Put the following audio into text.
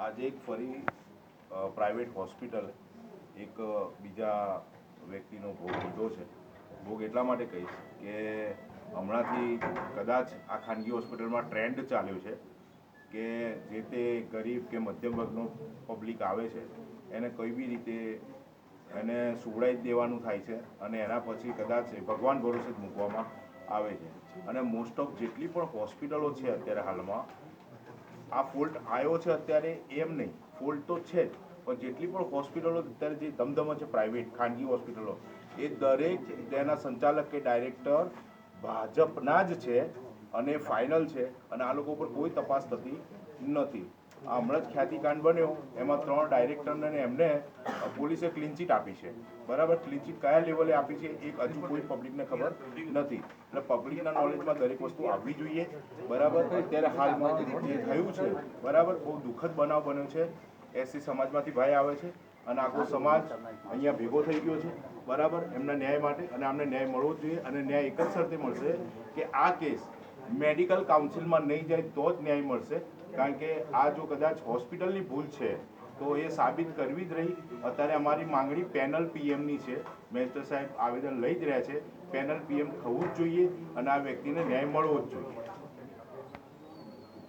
આજે એક ફરી પ્રાઇવેટ હોસ્પિટલ એક બીજા વ્યક્તિનો ભોગ લીધો છે. ભોગ એટલા માટે કહીશ કે હમણાંથી કદાચ આ ખાનગી હોસ્પિટલમાં ટ્રેન્ડ ચાલ્યો છે કે જે તે ગરીબ કે મધ્યમ વર્ગનો પબ્લિક આવે છે, એને કોઈ બી રીતે એને સુવડાવી જ દેવાનું થાય છે અને એના પછી કદાચ ભગવાન ભરોસે જ મૂકવામાં આવે છે. અને મોસ્ટ ઓફ જેટલી પણ હોસ્પિટલો છે અત્યારે હાલમાં આ ફોલ્ટ આવ્યો છે અત્યારે એમ નહીં. ફોલ્ટ તો છે જ, પણ જેટલી પણ હોસ્પિટલો, અત્યારે જે ધમધમ છે પ્રાઇવેટ ખાનગી હોસ્પિટલો, એ દરેક તેના સંચાલક કે ડાયરેક્ટર ભાજપના જ છે અને ફાઇનલ છે અને આ લોકો પર કોઈ તપાસ થતી નથી. હમણાં જ ખ્યાતિકાંડ બન્યો. એમાં ત્રણ ડાયરેક્ટરને એમને પોલીસે ક્લીન ચીટ આપી છે. બરાબર? ક્લીન ચીટ કયા લેવલે આપી છે એક હજુ કોઈ પબ્લિકને ખબર નથી. એટલે પબ્લિકના નોલેજમાં દરેક વસ્તુ આવવી જોઈએ. બરાબર? અત્યારે હાલમાં જે થયું છે, બરાબર? બહુ દુઃખદ બનાવ બન્યો છે. એસસી સમાજમાંથી ભાઈ આવે છે અને આખો સમાજ અહીંયા ભેગો થઈ ગયો છે. બરાબર? એમના ન્યાય માટે અને આમને ન્યાય મળવો જોઈએ અને ન્યાય એક જ શરતે મળશે કે આ કેસ મેડિકલ કાઉન્સિલમાં નહીં જાય તો જ ન્યાય મળશે. કારણ કે આ જો કદાચ હોસ્પિટલની ભૂલ છે, તો એ સાબિત કરવી જ રહી. અત્યારે અમારી માંગણી પેનલ પીએમની છે. મેજર સાહેબ આવેદન લઈ જ રહ્યા છે. પેનલ પીએમ થવું જ જોઈએ અને આ વ્યક્તિને ન્યાય મળવો જ જોઈએ.